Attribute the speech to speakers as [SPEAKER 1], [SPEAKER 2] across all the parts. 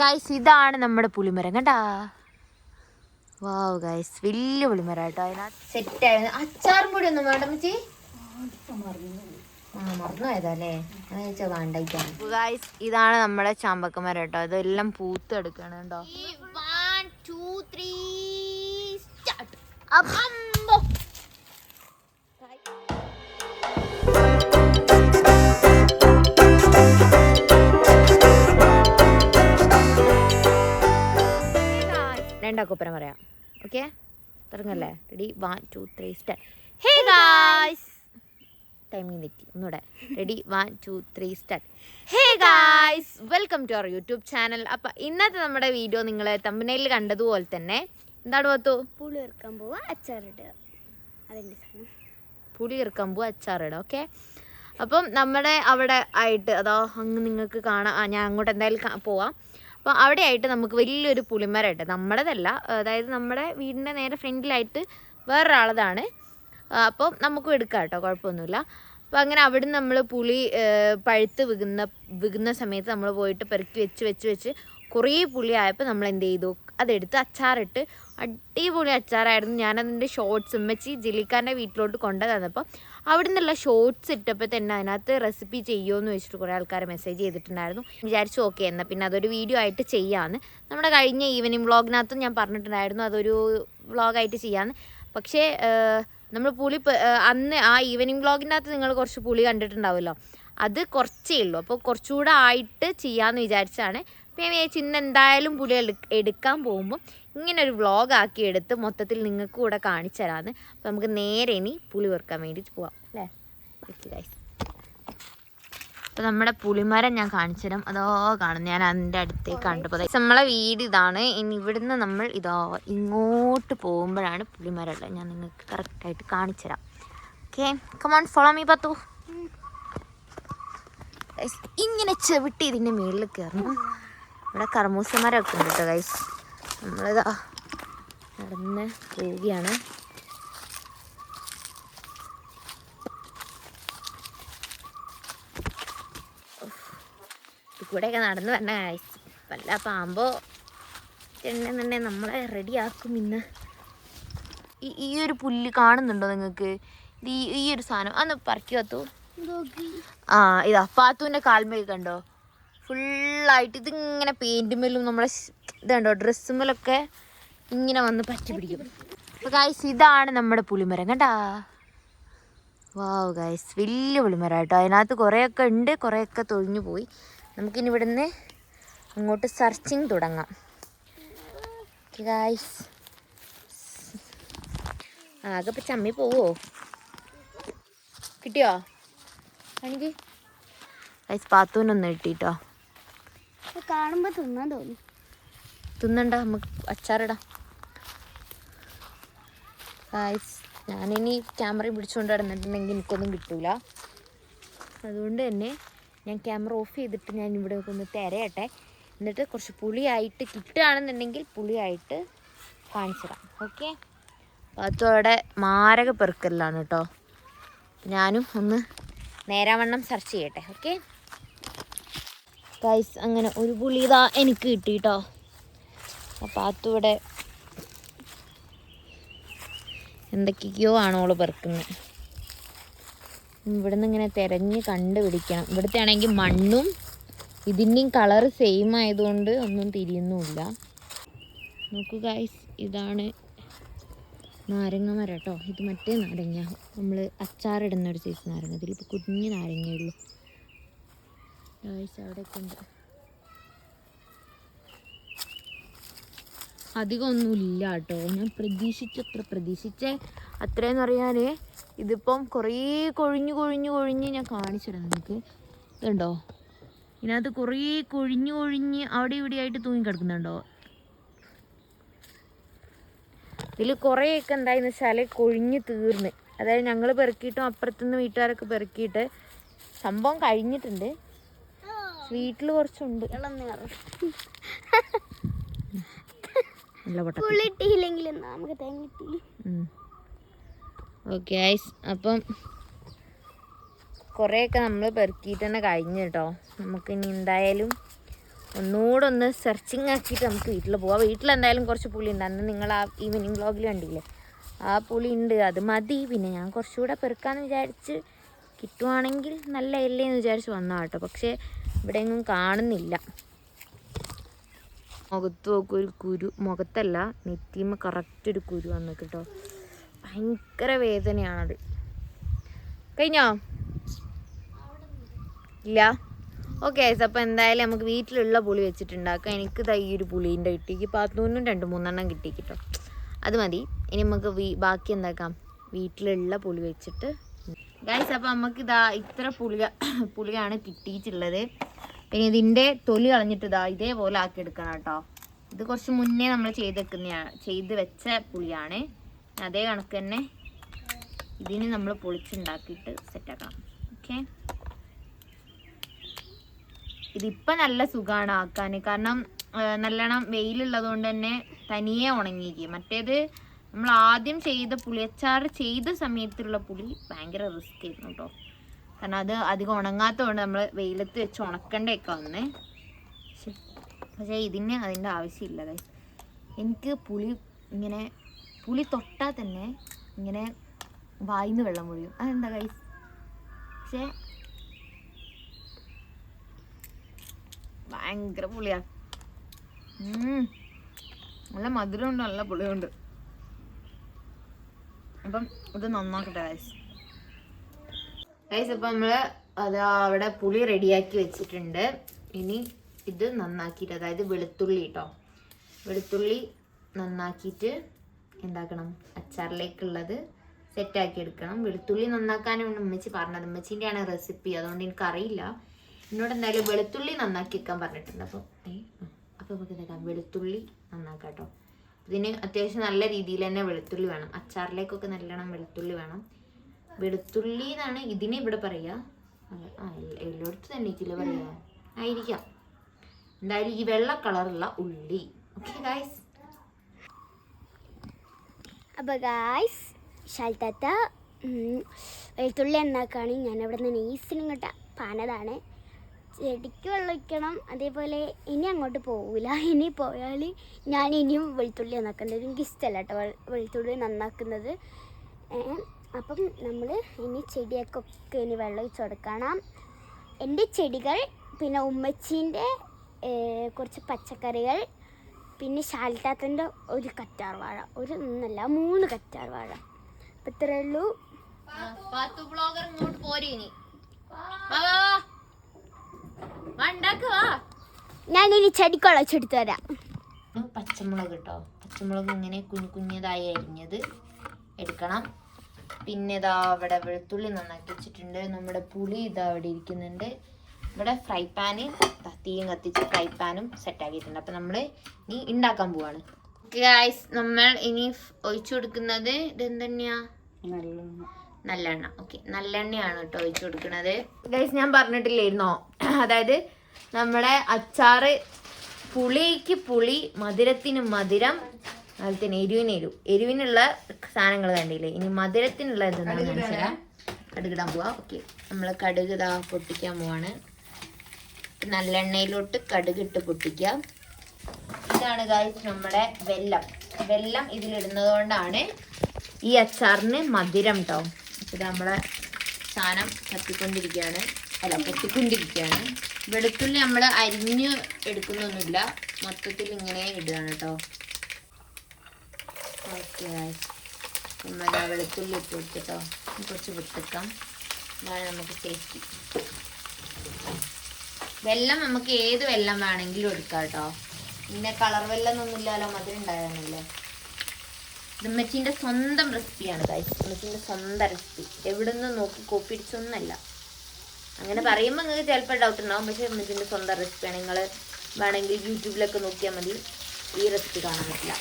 [SPEAKER 1] Guys ഇതാണ് നമ്മുടെ പുളിമരം കണ്ടാ? വാവ് ഗായ്സ് വലിയ പുളിമരം കേട്ടോ അതിനകത്ത് സെറ്റ് ആയത്. അച്ചാറും പൊടി ഒന്നും വേണ്ട മച്ചി ആ മറന്നു പോയതല്ലേ? ഗായ്സ് ഇതാണ് നമ്മുടെ ചാമ്പക്കമരം കേട്ടോ ഇതെല്ലാം പൂത്ത് എടുക്കണം കേട്ടോ അപ്പോ രണ്ടാക്കൊപ്പരം പറയാം. ഓക്കെ തുടങ്ങല്ലേ? Ready one two three start hey guys timing തെറ്റി ഒന്നുകൂടെ. Ready one two three start hey guys welcome to our YouTube channel അപ്പം ഇന്നത്തെ നമ്മുടെ വീഡിയോ നിങ്ങൾ തമ്പനയിൽ കണ്ടതുപോലെ തന്നെ എന്താണ് പത്തു
[SPEAKER 2] പുളി ഇറക്കാൻ പോവാ അച്ചാറിടുക അതിന്റെ
[SPEAKER 1] പുളി ഇറക്കമ്പൂ അച്ചാറിടാം ഓക്കെ അപ്പം നമ്മുടെ അവിടെ ആയിട്ട് അതോ അങ്ങ് നിങ്ങൾക്ക് കാണാം. ഞാൻ അങ്ങോട്ട് എന്തായാലും പോവാം. അപ്പോൾ അവിടെ ആയിട്ട് നമുക്ക് വലിയൊരു പുളിമരമുണ്ട്. നമ്മുടേതല്ല അതായത് നമ്മുടെ വീടിന്റെ നേരെ ഫ്രണ്ടിലായിട്ട് വേറൊരാളതാണ്. അപ്പോൾ നമുക്കും എടുക്കാം കേട്ടോ കുഴപ്പമൊന്നുമില്ല. അപ്പോൾ അങ്ങനെ അവിടെ നമ്മൾ പുളി പഴുത്ത് വികുന്ന വികുന്ന സമയത്ത് നമ്മൾ പോയിട്ട് പെറുക്കി വെച്ച് വെച്ച് വെച്ച് കുറേ പുളി ആയപ്പോൾ നമ്മൾ എന്ത് ചെയ്തു? അതെടുത്ത് അച്ചാറിട്ട് അടിപൊളി അച്ചാറായിരുന്നു. ഞാനതിന്റെ ഷോർട്സ് ഉമ്മച്ചി ജിലിക്കാന്റെ വീട്ടിലോട്ട് കൊണ്ടു തന്നപ്പോൾ അവിടെ നിന്നുള്ള ഷോർട്സ് ഇട്ടപ്പോൾ തന്നെ അതിനകത്ത് റെസിപ്പി ചെയ്യുമോ എന്ന് വെച്ചിട്ട് കുറേ ആൾക്കാർ മെസ്സേജ് ചെയ്തിട്ടുണ്ടായിരുന്നു. വിചാരിച്ചു ഓക്കെ എന്നാൽ പിന്നെ അതൊരു വീഡിയോ ആയിട്ട് ചെയ്യാമെന്ന് നമ്മുടെ കഴിഞ്ഞ ഈവനിങ് വ്ളോഗിനകത്തും ഞാൻ പറഞ്ഞിട്ടുണ്ടായിരുന്നു അതൊരു വ്ളോഗായിട്ട് ചെയ്യാമെന്ന് പക്ഷേ നമ്മൾ പുളി അന്ന് ആ ഈവനിങ് വ്ളോഗിന്റെ അകത്ത് നിങ്ങൾ കുറച്ച് പുളി കണ്ടിട്ടുണ്ടാവുമല്ലോ. അത് കുറച്ചേ ഉള്ളൂ. അപ്പോൾ കുറച്ചുകൂടെ ആയിട്ട് ചെയ്യാമെന്ന് വിചാരിച്ചാണ്. അപ്പോൾ ഞാൻ വിചാരിച്ചു ഇന്ന് എന്തായാലും പുളി എടുക്കാൻ പോകുമ്പോൾ ഇങ്ങനെ ഒരു വ്ളോഗ് ആക്കി എടുത്ത് മൊത്തത്തിൽ നിങ്ങൾക്ക് കൂടെ കാണിച്ചു തരാമെന്ന് അപ്പോൾ നമുക്ക് നേരെ ഇനി പുളി വെറുക്കാൻ വേണ്ടിയിട്ട് പോവാം അല്ലേ? ഓക്കെ ഗൈസ് അപ്പോൾ നമ്മുടെ പുളിമരം ഞാൻ കാണിച്ചു തരാം അതോ കാണും ഞാൻ അതിന്റെ അടുത്തേക്ക് കണ്ടപ്പോൾ ദേ നമ്മളെ വീട് ഇതാണ്. ഇനി ഇവിടുന്ന് നമ്മൾ ഇതോ ഇങ്ങോട്ട് പോകുമ്പോഴാണ് പുളിമരം ഉള്ളത്. ഞാൻ നിങ്ങൾക്ക് കറക്റ്റായിട്ട് കാണിച്ചു തരാം ഓക്കെ കമോൺ ഫോളോ മീ പത്തു. ഇങ്ങനെ ചെവിട്ടി ഇതിന്റെ മേളിൽ കയറണം ഇവിടെ കർമൂസമരമൊക്കെ ഉണ്ട് കേട്ടോ ഗൈസ് നമ്മളിതാ നടന്ന് പോവുകയാണ്. കൂടെയൊക്കെ നടന്ന് വരണ വല്ല പാമ്പോ ചെണ്ടെന്നുണ്ടെ നമ്മളെ റെഡിയാക്കും ഇന്ന്. ഈ ഒരു പുല്ല് കാണുന്നുണ്ടോ നിങ്ങൾക്ക്? ഇത് ഈ ഈ ഒരു സാധനം. അന്ന് പറക്കി വത്തു ആ ഇതാ പാത്തുവിന്റെ കാൽമേൽ കണ്ടോ? ഫുള്ളായിട്ട് ഇതിങ്ങനെ പെയിന്റുമേലും നമ്മളെ ഷ്- ഇത് കണ്ടോ ഡ്രസ്സുമേലൊക്കെ ഇങ്ങനെ വന്ന് പറ്റി പിടിക്കും അപ്പോൾ ഗായ്സ് ഇതാണ് നമ്മുടെ പുളിമരം കണ്ടാ? വാവ് ഗായ്സ് വലിയ പുളിമരം കേട്ടോ അതിനകത്ത് കുറേയൊക്കെ ഉണ്ട് കുറേയൊക്കെ തൊഴിഞ്ഞു പോയി. നമുക്കിനി ഇവിടുന്ന് അങ്ങോട്ട് സർച്ചിങ് തുടങ്ങാം. ഗായ്സ് ആകെ ഇപ്പം ചമ്മി പോവോ? കിട്ടിയോ? ആണെങ്കിൽ? ഗായ്സ് പാത്തൂനൊന്ന് കിട്ടിട്ടോ.
[SPEAKER 2] കാണുമ്പോൾ തിന്നാൻ തോന്നി.
[SPEAKER 1] തിന്നണ്ട നമുക്ക് അച്ചാറിടാം. ഞാനിനി ക്യാമറ പിടിച്ചുകൊണ്ട് നടന്നിട്ടുണ്ടെങ്കിൽ എനിക്കൊന്നും കിട്ടൂല. അതുകൊണ്ട് തന്നെ ഞാൻ ക്യാമറ ഓഫ് ചെയ്തിട്ട് ഞാൻ ഇവിടെ ഒന്ന് തിരയട്ടെ. എന്നിട്ട് കുറച്ച് പുളിയായിട്ട് കിട്ടുകയാണെന്നുണ്ടെങ്കിൽ പുളിയായിട്ട് കാണിച്ചു തരാം ഓക്കെ അതോടെ മാരക പെറുക്കലാണ് കേട്ടോ. ഞാനും ഒന്ന് നേരാവണ്ണം സെർച്ച് ചെയ്യട്ടെ. ഓക്കെ ഗൈസ് അങ്ങനെ ഒരു പുളി ഇതാ എനിക്ക് കിട്ടി കേട്ടോ. അതിവിടെ എന്തൊക്കെയോ ആണ് ഓൾ പെറുക്കുന്നത് ഇവിടുന്ന് ഇങ്ങനെ തിരഞ്ഞ് കണ്ടുപിടിക്കണം. ഇവിടുത്തെ ആണെങ്കിൽ മണ്ണും ഇതിന്റെയും കളർ സെയിം ആയതുകൊണ്ട് ഒന്നും തിരിയുന്നുമില്ല. നോക്കൂ ഗൈസ് ഇതാണ് നാരങ്ങ മരം കേട്ടോ ഇത് മറ്റേ നാരങ്ങ. നമ്മൾ അച്ചാറിടുന്ന ഒരു സൈസ് നാരങ്ങ. ഇതിലിപ്പോൾ കുഞ്ഞ് നാരങ്ങയുള്ളൂ ഗൈസ് അവിടെയൊക്കെ ഉണ്ട്. അധികമൊന്നുമില്ല കേട്ടോ ഞാൻ പ്രതീക്ഷിച്ചത്ര പ്രതീക്ഷിച്ച. അത്രയെന്ന് പറയാൻ ഇതിപ്പം കുറേ കൊഴിഞ്ഞു കൊഴിഞ്ഞു കൊഴിഞ്ഞ് ഞാൻ കാണിച്ചിടാം നിങ്ങൾക്ക് ഇതുണ്ടോ? ഇതിനകത്ത് കുറേ കൊഴിഞ്ഞു കൊഴിഞ്ഞ് അവിടെ ഇവിടെ ആയിട്ട് തൂങ്ങി കിടക്കുന്നുണ്ടോ ഇതിൽ കുറേയൊക്കെ എന്തായെന്ന് വെച്ചാൽ കൊഴിഞ്ഞ് തീർന്ന്. അതായത് ഞങ്ങൾ പെറുക്കിയിട്ടും അപ്പുറത്തുനിന്ന് വീട്ടുകാരൊക്കെ പെറുക്കിയിട്ട് സംഭവം കഴിഞ്ഞിട്ടുണ്ട്. വീട്ടിൽ കുറച്ചുണ്ട്. നല്ല
[SPEAKER 2] നമുക്ക്
[SPEAKER 1] ഓക്കെ ഐസ് അപ്പം കുറേയൊക്കെ നമ്മൾ പെറുക്കിയിട്ട് തന്നെ കഴിഞ്ഞു കേട്ടോ. നമുക്കിനി എന്തായാലും ഒന്നുകൂടെ ഒന്ന് സെർച്ചിങ് ആക്കിയിട്ട് നമുക്ക് വീട്ടിൽ പോവാം. വീട്ടിൽ എന്തായാലും കുറച്ച് പുളി ഉണ്ട്. അന്ന് നിങ്ങൾ ആ ഈവനിങ് വ്ളോഗിൽ കണ്ടില്ലേ? ആ പുളി ഉണ്ട്. അത് മതി. പിന്നെ ഞാൻ കുറച്ചുകൂടെ പെറുക്കാന്ന് വിചാരിച്ച് കിട്ടുവാണെങ്കിൽ നല്ല ഇല്ലേന്ന് വിചാരിച്ച് വന്നാട്ടോ പക്ഷേ ഇവിടെ എങ്ങും കാണുന്നില്ല. മുഖത്ത് നോക്കും ഒരു കുരു മുഖത്തല്ല നെറ്റിമ്മ കറക്റ്റ് ഒരു കുരു വന്നു കേട്ടോ ഭയങ്കര വേദനയാണത്. കഴിഞ്ഞോ? ഇല്ല? ഓക്കെ അപ്പോൾ എന്തായാലും നമുക്ക് വീട്ടിലുള്ള പുളി വെച്ചിട്ടുണ്ടാക്കാം. എനിക്ക് ഈ ഒരു പുളീന്റെ കിട്ടിക്ക്. പാത്തൂന്നും രണ്ട് മൂന്നെണ്ണം കിട്ടി കേട്ടോ അത് മതി. ഇനി നമുക്ക് ബാക്കി എന്താക്കാം? വീട്ടിലുള്ള പുളി വെച്ചിട്ട്. ഗൈസ് അപ്പോൾ നമുക്ക് ഇതാ ഇത്ര പുളി പുളിയാണ് കിട്ടിയിട്ടുള്ളത്. പിന്നെ ഇതിന്റെ തൊലി കളഞ്ഞിട്ട് ഇതാ ഇതേപോലെ ആക്കി എടുക്കണം കേട്ടോ. ഇത് കുറച്ച് മുന്നേ നമ്മൾ ചെയ്ത് വെക്കുന്നതാണ് ചെയ്ത് വെച്ച പുളിയാണ്. അതേ കണക്ക് തന്നെ ഇതിന് നമ്മൾ പൊളിച്ചുണ്ടാക്കിയിട്ട് സെറ്റാക്കണം ഓക്കെ ഇതിപ്പം നല്ല സുഖമാണ് ആക്കാൻ. കാരണം നല്ലോണം വെയിലുള്ളത് കൊണ്ട് തന്നെ തനിയെ ഉണങ്ങിയിരിക്കും. മറ്റേത് നമ്മൾ ആദ്യം ചെയ്ത പുളിയച്ചാറ് ചെയ്ത സമയത്തുള്ള പുളി ഭയങ്കര റിസ്ക് ആയിരുന്നു കേട്ടോ. കാരണം അത് അധികം ഉണങ്ങാത്തതുകൊണ്ട് നമ്മൾ വെയിലത്ത് വെച്ച് ഉണക്കണ്ടൊക്കെ വന്നേ. പക്ഷേ ഇതിന് അതിന്റെ ആവശ്യമില്ല. എനിക്ക് പുളി ഇങ്ങനെ പുളി തൊട്ടാൽ തന്നെ ഇങ്ങനെ വായിന്ന് വെള്ളം മുഴിയും അതെന്താ കൈസ് പക്ഷേ ഭയങ്കര പുളിയാ ഉം. നല്ല മധുരമുണ്ട് നല്ല പുളിയുണ്ട് അപ്പം ഇത് നന്നാക്കട്ടെ ഗൈസ് ഗൈസ് അപ്പം നമ്മൾ അത് അവിടെ പുളി റെഡിയാക്കി വെച്ചിട്ടുണ്ട്. ഇനി ഇത് നന്നാക്കിയിട്ട് അതായത് വെളുത്തുള്ളി കേട്ടോ വെളുത്തുള്ളി നന്നാക്കിയിട്ട് എന്താക്കണം? അച്ചാറിലേക്കുള്ളത് സെറ്റാക്കി എടുക്കണം. വെളുത്തുള്ളി നന്നാക്കാനാണ് ഉമ്മച്ചി പറഞ്ഞത്. ഉമ്മച്ചിന്റെയാണ് റെസിപ്പി. അതുകൊണ്ട് എനിക്കറിയില്ല. എന്നോട് എന്തായാലും വെളുത്തുള്ളി നന്നാക്കി വെക്കാൻ പറഞ്ഞിട്ടുണ്ട്. അപ്പോൾ അപ്പോൾ നമുക്ക് എന്താക്കാം? വെളുത്തുള്ളി നന്നാക്കാം കേട്ടോ ഇതിന് അത്യാവശ്യം നല്ല രീതിയിൽ തന്നെ വെളുത്തുള്ളി വേണം. അച്ചാറിലേക്കൊക്കെ നല്ലോണം വെളുത്തുള്ളി വേണം. വെളുത്തുള്ളി എന്നാണ് ഇതിനെ ഇവിടെ പറയാ. ആ എല്ല- എല്ലായിടത്തും തന്നെ ഇതിൽ പറയാ. ആയിരിക്കാം. എന്തായാലും ഈ വെള്ള കളറുള്ള ഉള്ളി. ഓക്കെ ഗായ്സ്
[SPEAKER 2] അപ്പോൾ ഗായ്സ് ശാൽത്താത്ത വെളുത്തുള്ളി എന്നാക്കാണ് ഞാൻ അവിടെ നിന്ന് നെയ്സിനും കിട്ട പാനതാണ് ചെടിക്ക് വെള്ളം ഒഴിക്കണം. അതേപോലെ ഇനി അങ്ങോട്ട് പോകില്ല ഇനി പോയാൽ ഞാൻ ഇനിയും വെളുത്തുള്ളി നന്നാക്കേണ്ടത്. എനിക്ക് ഇഷ്ടമല്ല കേട്ടോ വെളുത്തുള്ളി നന്നാക്കുന്നത്. അപ്പം നമ്മൾ ഇനി ചെടിയൊക്കെ ഇനി വെള്ളം ഒഴിച്ച് കൊടുക്കണം. എന്റെ ചെടികൾ പിന്നെ ഉമ്മച്ചീന്റെ കുറച്ച് പച്ചക്കറികൾ പിന്നെ ശാൽത്താത്തന്റെ ഒരു കറ്റാർ വാഴ ഒരു ഒന്നല്ല മൂന്ന് കറ്റാർ വാഴ. അപ്പം ഇത്രയേ ഉള്ളൂ.
[SPEAKER 1] ബ്ലോഗർ ഇങ്ങോട്ട് പോരെ ഇനി. വാ വാ വാ. വാ ഉണ്ടാക്കുക
[SPEAKER 2] ഞാനിനി ചെടിക്കുളച്ചെടുത്ത് തരാം.
[SPEAKER 1] പച്ചമുളക് കേട്ടോ പച്ചമുളക് ഇങ്ങനെ കുഞ്ഞു കുഞ്ഞതായി അരിഞ്ഞത് എടുക്കണം. പിന്നെ ഇതാ അവിടെ വെളുത്തുള്ളി നന്നാക്കി വെച്ചിട്ടുണ്ട്. നമ്മുടെ പുളി ഇതാ അവിടെ ഇരിക്കുന്നുണ്ട്. ഇവിടെ ഫ്രൈ പാന് തീയും കത്തിച്ച് ഫ്രൈ പാനും സെറ്റ് ആക്കിയിട്ടുണ്ട്. അപ്പം നമ്മൾ ഇനി ഉണ്ടാക്കാൻ പോവാണ്. ഗായ്സ് നമ്മൾ ഇനി ഒഴിച്ചു കൊടുക്കുന്നത് ഇതെന്തെന്നെയാ നല്ലെണ്ണ. ഓക്കെ നല്ലെണ്ണയാണ് കേട്ടോ ഒഴിച്ചു കൊടുക്കുന്നത്. ഗൈസ് ഞാൻ പറഞ്ഞിട്ടില്ലായിരുന്നോ? അതായത് നമ്മുടെ അച്ചാറ് പുളിക്ക് പുളി മധുരത്തിന് മധുരം അതുപോലെ തന്നെ എരിവിന് എരിവ്. എരിവിനുള്ള സാധനങ്ങൾ കണ്ടില്ലേ? ഇനി മധുരത്തിനുള്ള എന്തെന്നാണ് മനസ്സിലാം കടുകിടാൻ പോവാ. ഓക്കെ. നമ്മൾ കടുക് ഇതാ പൊട്ടിക്കാൻ പോവാണ്. നല്ലെണ്ണയിലോട്ട് കടുകിട്ട് പൊട്ടിക്കാം ഇതാണ് ഗായ്സ് നമ്മുടെ വെല്ലം. വെല്ലം ഇതിലിടുന്നത് കൊണ്ടാണ് ഈ അച്ചാറിന് മധുരം കേട്ടോ ഇത് നമ്മളെ സാധനം കത്തിക്കൊണ്ടിരിക്കുകയാണ് അല്ല പൊട്ടിക്കൊണ്ടിരിക്കുകയാണ്. വെളുത്തുള്ളി നമ്മൾ അരിഞ്ഞ് എടുക്കുന്നൊന്നുമില്ല. മൊത്തത്തിൽ ഇങ്ങനെ ഇടുകയാണ് കേട്ടോ നമ്മൾ വെളുത്തുള്ളി ഇട്ട് കൊടുത്തിട്ടോ. കുറച്ച് വിട്ടിക്കാം അതാണ് നമുക്ക് സേഫ്റ്റി വെള്ളം നമുക്ക് ഏത് വെള്ളം വേണമെങ്കിലും എടുക്കാം കേട്ടോ. പിന്നെ കളർ വെള്ളം ഒന്നും ഇല്ലല്ലോ മധുരം ഉണ്ടായിരുന്നല്ലേ ഉമ്മച്ചീന്റെ സ്വന്തം റെസിപ്പിയാണ് ഗൈസ് ഉമ്മച്ചീന്റെ സ്വന്തം റെസിപ്പി എവിടെ നോക്കി കോപ്പി അടിച്ചൊന്നല്ല. അങ്ങനെ പറയുമ്പോൾ നിങ്ങൾക്ക് ചിലപ്പോൾ ഡൗട്ട് ഉണ്ടാവും. പക്ഷേ ഉമ്മച്ചീന്റെ സ്വന്തം റെസിപ്പിയാണ് നിങ്ങൾ വേണമെങ്കിൽ യൂട്യൂബിലൊക്കെ നോക്കിയാൽ മതി. ഈ റെസിപ്പി കാണാൻ പറ്റില്ല.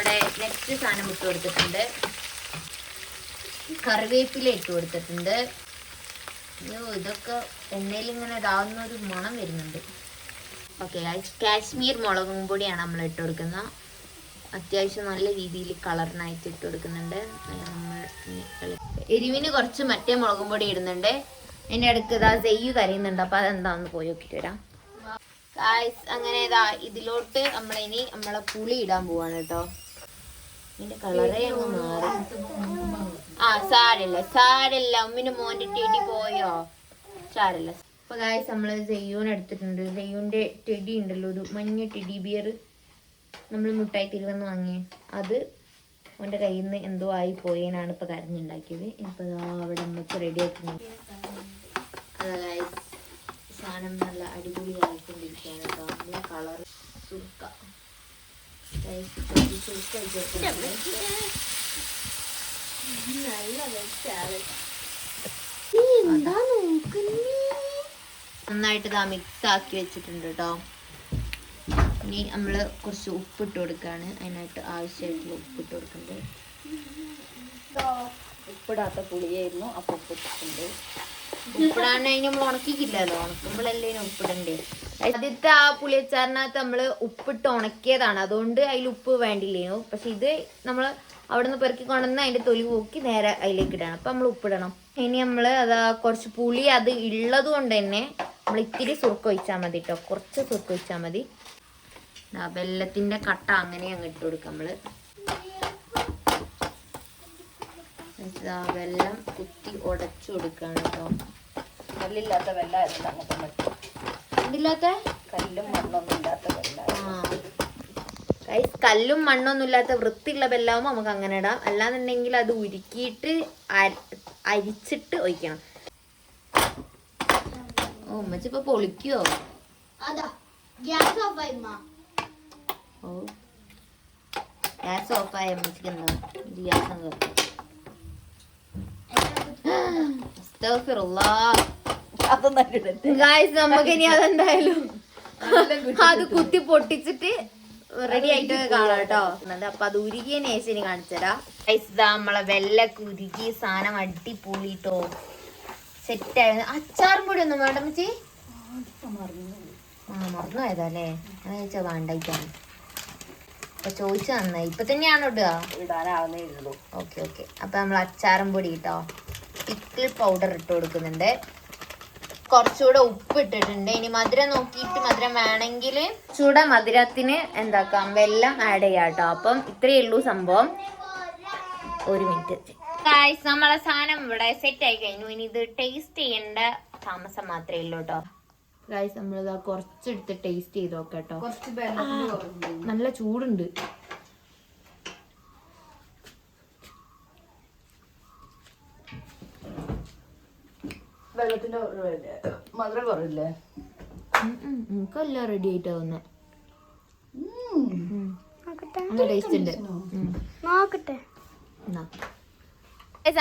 [SPEAKER 1] നമ്മുടെ നെക്സ്റ്റ് സാധനം ഇട്ട് കൊടുത്തിട്ടുണ്ട്. കറിവേപ്പില ഇട്ട് കൊടുത്തിട്ടുണ്ട്. അയ്യോ ഇതൊക്കെ എണ്ണയിൽ ഇങ്ങനെ ഇതാവുന്ന ഒരു മണം വരുന്നുണ്ട്. ഓക്കെ കാശ്മീർ മുളകും പൊടിയാണ് നമ്മൾ ഇട്ട് കൊടുക്കുന്നത്. അത്യാവശ്യം നല്ല രീതിയിൽ കളറിനായിട്ട് ഇട്ട് കൊടുക്കുന്നുണ്ട്. എരിവിന് കുറച്ച് മറ്റേ മുളകും പൊടി ഇടുന്നുണ്ട്. എന്റെ അടുക്ക് ഇതാ ജെയ്യ് കരയുന്നുണ്ട്. അപ്പോൾ അതെന്താന്ന് പോയി നോക്കിയിട്ട് വരാം. അങ്ങനെ ഇതാ ഇതിലോട്ട് നമ്മളിനി നമ്മളെ പുളി ഇടാൻ പോവാണ് കേട്ടോ. ഇതിന്റെ കളറേ അങ്ങ് മാറി. ആ സാരല്ല സാരല്ല. ഉമ്മിന്റെ മോന്റെ ടെടി പോയോ? സാരല്ല. അപ്പൊ ഗായ്സ് നമ്മൾ സെയ്യൂൻ എടുത്തിട്ടുണ്ട്. സെയ്യൂന്റെ ടെടി ഉണ്ടല്ലോ ഒരു മഞ്ഞ ടെഡി ബിയർ നമ്മൾ മുട്ടായി തിരുവന്ന് വാങ്ങിയ. അത് അവന്റെ കയ്യിൽ നിന്ന് എന്തോ ആയി പോയേനാണ് ഇപ്പൊ കരഞ്ഞുണ്ടാക്കിയത്. ഇപ്പൊ അവിടെ നമുക്ക് റെഡി ഗായ്സ് സാധനം നല്ല അടിപൊളിയായിക്കൊണ്ടിരിക്കുകയാണ് കേട്ടോ. നല്ല കളർ സുർക്ക നന്നായിട്ട് ഇതാ മിക്സ് ആക്കി വെച്ചിട്ടുണ്ട് കേട്ടോ ഇനി നമ്മൾ കുറച്ച് ഉപ്പിട്ട് കൊടുക്കുകയാണ് അതിനായിട്ട് ആവശ്യമായിട്ടുള്ള ഉപ്പിട്ട് കൊടുക്കുന്നുണ്ട്.
[SPEAKER 3] ഉപ്പിടാത്ത പുളിയായിരുന്നു. അപ്പൊ ഉപ്പിട്ടിട്ടുണ്ട്.
[SPEAKER 1] ഉപ്പിടാൻ അതിന് നമ്മൾ ഉണക്കിക്കില്ലല്ലോ. ഉണക്കുമ്പോഴല്ലേ ഉപ്പിടണ്ടേ? ആദ്യത്തെ ആ പുളിയച്ചാറിനകത്ത് നമ്മൾ ഉപ്പിട്ട് ഉണക്കിയതാണ്. അതുകൊണ്ട് അതിൽ ഉപ്പ് വേണ്ടില്ലേനു. പക്ഷെ ഇത് നമ്മൾ അവിടെ നിന്ന് പെറുക്കി കൊണ്ടുവന്ന് അതിന്റെ തൊലി പോക്കി നേരെ അതിലേക്ക് ഇടണം. അപ്പൊ നമ്മൾ ഉപ്പിടണം. ഇനി നമ്മൾ അതാ കുറച്ച് പുളി അത് ഉള്ളത് കൊണ്ട് തന്നെ നമ്മൾ ഇത്തിരി സുർക്ക ഒഴിച്ചാൽ മതി കേട്ടോ കുറച്ച് സുർക്ക ഒഴിച്ചാൽ മതി. വെല്ലത്തിന്റെ കട്ട അങ്ങനെ അങ്ങ് ഇട്ട് കൊടുക്കാം നമ്മൾ. വെല്ലം കുത്തി ഉടച്ചു കൊടുക്കാണ് കേട്ടോ
[SPEAKER 3] വെല്ലില്ലാത്ത വെള്ളമായിരുന്നു പറ്റും കല്ലും മണ്ണൊന്നും ഇല്ലാത്ത
[SPEAKER 1] ഗൈസ് കല്ലും മണ്ണൊന്നും ഇല്ലാത്ത വൃത്തിയുള്ള ബെല്ലാവുമ്പോൾ നമുക്ക് അങ്ങനെ ഇടാം. അല്ലാന്നുണ്ടെങ്കിൽ അത് ഉരുക്കിയിട്ട് അര- അരിച്ചിട്ട് ഒഴിക്കണം. ഓ ഉമ്മച്ചി ഇപ്പൊ പൊളിക്കുവോ
[SPEAKER 2] അതാ ഗ്യാസ് ഓഫ് അമ്മച്ചിക്ക്
[SPEAKER 1] ഓ. ഗ്യാസ് ഓഫായ ഉമ്മച്ചിക്ക് എന്താ ഗ്യാസ്. ഗായ്സ് നമുക്ക് ഇനി അതെന്തായാലും അത് കുത്തി പൊട്ടിച്ചിട്ട് റെഡി ആയിട്ട് കാണാം കേട്ടോ. അപ്പൊ അത് ഉരുകിയ നേശിനി കാണിച്ചരാ ഗൈസ് ഇതാ നമ്മളെ വെള്ളക്ക് ഉരുകി സാധനം അടിപൊളിട്ടോ സെറ്റ് ആയിരുന്നു. അച്ചാറും പൊടി ഒന്നും വേണ്ട മച്ചി ആ മറന്നു പോയതല്ലേ അങ്ങനെ ചോദിച്ചാ വേണ്ടായിട്ടാണ്. അപ്പൊ ചോദിച്ചു നന്നായി. ഇപ്പൊ തന്നെയാണോ ഇടുക? ഓക്കെ ഓക്കെ അപ്പൊ നമ്മൾ അച്ചാറും പൊടി കേട്ടോ പിക്കിൾ പൗഡർ ഇട്ട് കൊടുക്കുന്നുണ്ട്. കുറച്ചുകൂടെ ഉപ്പ് ഇട്ടിട്ടുണ്ട് ഇനി മധുരം നോക്കിയിട്ട് മധുരം വേണമെങ്കിൽ ചൂടെ മധുരത്തിന് എന്താക്കാം? വെല്ലം ആഡ് ചെയ്യാം കേട്ടോ. അപ്പം ഇത്രയേ ഉള്ളൂ സംഭവം. ഒരു മിനിറ്റ്. ഗായ്സ് നമ്മളെ സാധനം ഇവിടെ സെറ്റ് ആയി കഴിഞ്ഞു. ഇനി ഇത് ടേസ്റ്റ് ചെയ്യേണ്ട താമസം മാത്രമേ ഉള്ളൂ കേട്ടോ. ഗായ്സ് നമ്മളിതാ കുറച്ചെടുത്ത് ടേസ്റ്റ് ചെയ്ത് നോക്കാം കേട്ടോ. നല്ല ചൂടുണ്ട്.
[SPEAKER 3] വെള്ളത്തിന്റെ മധുരം കുറവില്ലേ?
[SPEAKER 1] നമുക്കെല്ലാം റെഡി ആയിട്ട് തോന്നുന്നത്
[SPEAKER 2] നോക്കട്ടെ.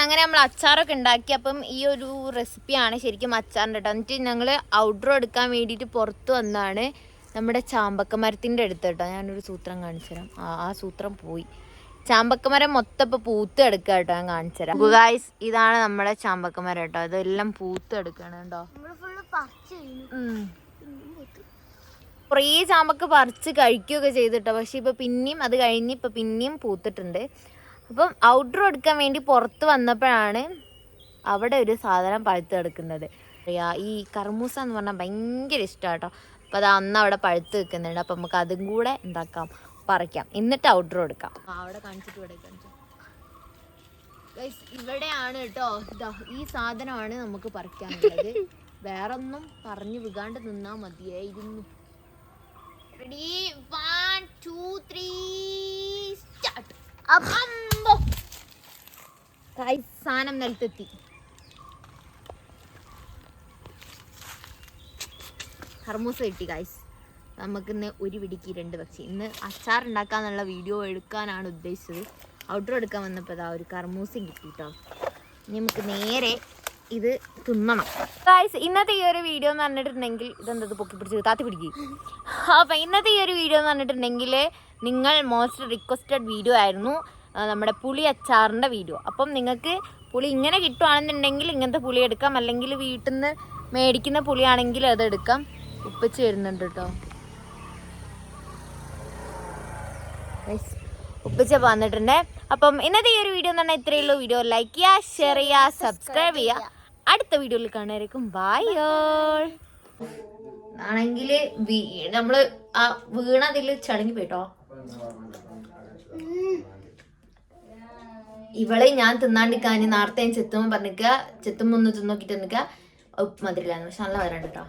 [SPEAKER 1] അങ്ങനെ നമ്മൾ അച്ചാറൊക്കെ ഉണ്ടാക്കി. അപ്പം ഈ ഒരു റെസിപ്പിയാണ് ശരിക്കും അച്ചാറിന്റെ കേട്ടോ എന്നിട്ട് ഞങ്ങൾ ഔട്ട്ഡോർ എടുക്കാൻ വേണ്ടിയിട്ട് പുറത്ത് വന്നാണ് നമ്മുടെ ചാമ്പക്ക മരത്തിന്റെ അടുത്ത് കേട്ടോ ഞാനൊരു സൂത്രം കാണിച്ചു തരാം ആ സൂത്രം പോയി. ചാമ്പക്ക മരം മൊത്തം ഇപ്പൊ പൂത്ത് എടുക്കുക കേട്ടോ ഞാൻ കാണിച്ചു തരാം ഗുഗായ്സ് ഇതാണ് നമ്മുടെ ചാമ്പക്ക മരം കേട്ടോ. ഇതെല്ലാം പൂത്ത് എടുക്കണം കേട്ടോ കുറേ ചാമ്പക്ക പറിച്ച് കഴിക്കുകയൊക്കെ ചെയ്തിട്ടോ. പക്ഷെ ഇപ്പൊ പിന്നെയും അത് കഴിഞ്ഞ് ഇപ്പൊ പിന്നെയും പൂത്തിട്ടുണ്ട്. അപ്പം ഔട്ട്ഡോർ എടുക്കാൻ വേണ്ടി പുറത്ത് വന്നപ്പോഴാണ് അവിടെ ഒരു സാധനം പഴുത്ത് കിടക്കുന്നത് അറിയാ ഈ കർമൂസ എന്ന് പറഞ്ഞാൽ ഭയങ്കര ഇഷ്ടമാട്ടോ അപ്പം അത് അന്ന് അവിടെ പഴുത്ത് വെക്കുന്നുണ്ട്. അപ്പം നമുക്ക് അതും കൂടെ എന്താക്കാം പറിക്കാം. എന്നിട്ട് ഔട്ട്ഡോർ എടുക്കാം. അവിടെ കാണിച്ചിട്ട് ഇവിടെ കാണിച്ചു. ഇവിടെയാണ് കേട്ടോ. ഇതാ ഈ സാധനമാണ് നമുക്ക് പറിക്കാനുള്ളത്. വേറൊന്നും പറഞ്ഞു വികാണ്ട് നിന്നാ മതിയായിരുന്നു. Ready one two three start സാധനം നിലത്തെത്തി. ഹർമൂസ കിട്ടി ഗൈസ് നമുക്കിന്ന് ഒരു പിടിക്ക് രണ്ട് പക്ഷി. ഇന്ന് അച്ചാർ ഉണ്ടാക്കാന്നുള്ള വീഡിയോ എടുക്കാനാണ് ഉദ്ദേശിച്ചത്. ഔട്ടർ എടുക്കാൻ വന്നപ്പോൾ അതാ ഒരു കർമൂസയും കിട്ടി കേട്ടോ ഇനി നമുക്ക് നേരെ ഇത് തിന്നണം. ഗായ്സ് ഇന്നത്തെ ഈ ഒരു വീഡിയോ എന്ന് പറഞ്ഞിട്ടുണ്ടെങ്കിൽ ഇതെന്തത് പൊക്കി പിടിച്ച് താത്തി പിടിക്കും. അപ്പം ഇന്നത്തെ ഈ ഒരു വീഡിയോ എന്ന് പറഞ്ഞിട്ടുണ്ടെങ്കിൽ നിങ്ങൾ മോസ്റ്റ് റിക്വസ്റ്റഡ് വീഡിയോ ആയിരുന്നു നമ്മുടെ പുളി അച്ചാറിന്റെ വീഡിയോ അപ്പം നിങ്ങൾക്ക് പുളി ഇങ്ങനെ കിട്ടുവാണെന്നുണ്ടെങ്കിൽ ഇങ്ങനത്തെ പുളി എടുക്കാം. അല്ലെങ്കിൽ വീട്ടിൽ നിന്ന് മേടിക്കുന്ന പുളിയാണെങ്കിൽ അതെടുക്കാം ഉപ്പച്ച് വരുന്നുണ്ട് കേട്ടോ ഉപ്പച്ച വന്നിട്ടുണ്ട്. അപ്പം ഇന്നത്തെ ഈ ഒരു വീഡിയോ എന്ന് പറഞ്ഞാൽ ഇത്രയേ ഉള്ളൂ. വീഡിയോ ലൈക്ക് ചെയ്യുക ഷെയർ ചെയ്യുക സബ്സ്ക്രൈബ് ചെയ്യുക. അടുത്ത വീഡിയോയിൽ കാണുമായിരിക്കും ബായോ ആണെങ്കിൽ നമ്മൾ ആ വീണതിൽ ചടങ്ങി പോയിട്ടോ? ഇവളെ ഞാൻ തിന്നാണ്ടിക്കാന് നേരത്തെ ഞാൻ ചെത്തുമ്പോ പറഞ്ഞിക്ക ചെത്തുമ്പോ ഒന്ന് തിന്നോക്കിട്ട് നിക്ക മധുരില്ലാന്ന് പക്ഷെ നല്ല വരണ്ട കേട്ടോ